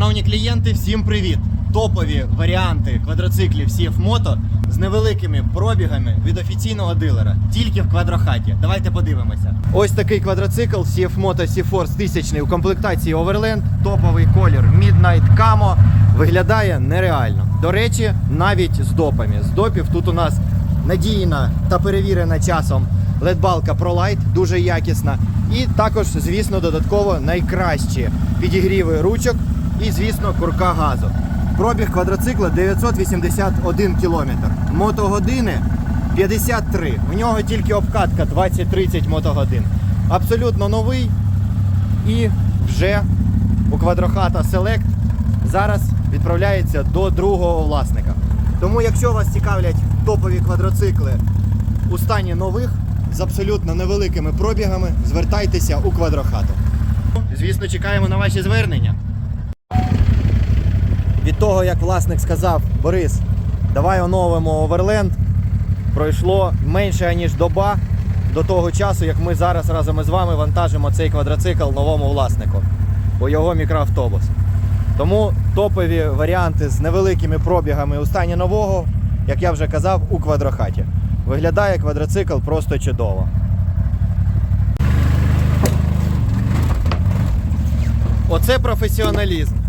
Шановні клієнти, всім привіт! Топові варіанти квадроциклів CF Moto з невеликими пробігами від офіційного дилера, тільки в квадрохаті. Давайте подивимося. Ось такий квадроцикл CF Moto C-Force 1000 у комплектації Overland, топовий колір Midnight Camo. Виглядає нереально. До речі, навіть з допами. З допів тут у нас надійна та перевірена часом ледбалка ProLight, дуже якісна. І також, звісно, додатково найкращі підігріви ручок і, звісно, курка газу. Пробіг квадроцикла 981 кілометр. Мотогодини 53. У нього тільки обкатка 20-30 мотогодин. Абсолютно новий. І вже у квадрохата Select зараз відправляється до другого власника. Тому, якщо вас цікавлять топові квадроцикли у стані нових з абсолютно невеликими пробігами, звертайтеся у квадрохату. Звісно, чекаємо на ваші звернення. Того, як власник сказав, Борис, давай оновимо Overland, пройшло менше ніж доба до того часу, як ми зараз разом із вами вантажимо цей квадроцикл новому власнику у його мікроавтобус. Тому топові варіанти з невеликими пробігами у стані нового, як я вже казав, у квадрохаті. Виглядає квадроцикл просто чудово. Оце професіоналізм.